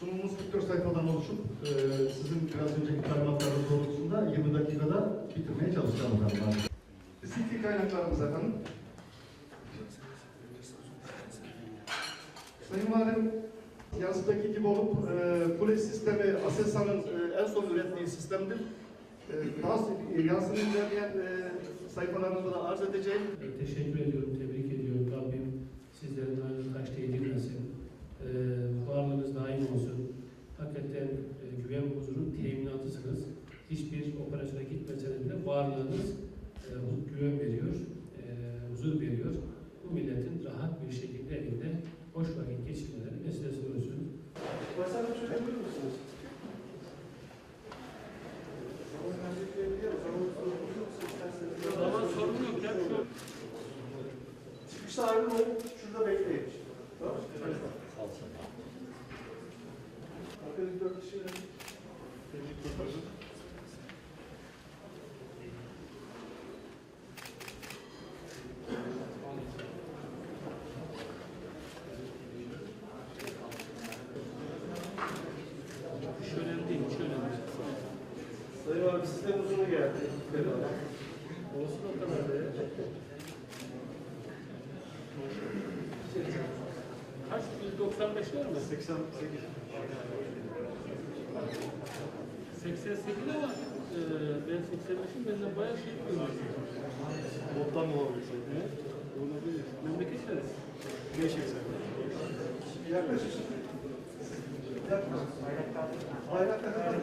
Sunumumuz 44 sayfadan oluşup e, sizin biraz önceki talimatlarınız doğrultusunda 20 dakikada bitirmeye çalışacağım zaten. Siti kaynaklarımız efendim. Sayın Valim, yazıdaki gibi olup e, kule sistemi Aselsan'ın e, en son ürettiği sistemdir. E, daha s- yazının ilerleyen e, sayfalarında da arz edeceğim. E, Teşekkür ediyorum, tebrik ediyorum. Rabbim sizlerin aynı taş değdirmesin. E, varlığınız daim olsun. Hakikaten e, güven ve huzurun teminatısınız. Hiçbir operasyona gitmeseniz bile varlığınız e, güven veriyor, e, huzur veriyor. Bu milletin rahat bir şekilde evinde hoş vakit geçirmeleri meselesi olsun. Başkanım şöyle buyurur musunuz? Zaman sorun yok ya. Çıkışta ayrılmayın, şurada bekleyin. Tamam mı? Arkadaşlar dört kişiyle hiç önemli değil, hiç önemli değil. Sayın abi sistem uzunu geldi. Olsun o kadar da ya. Kaç? 195 var mı? 88. 88 ama e, ben 85'im benden bayağı şey görüyorum. Bottan mı olabilir? Olabilir. Memleket neresi? Değişik Yaklaşık. Yaklaşık. Bayrakta kadar.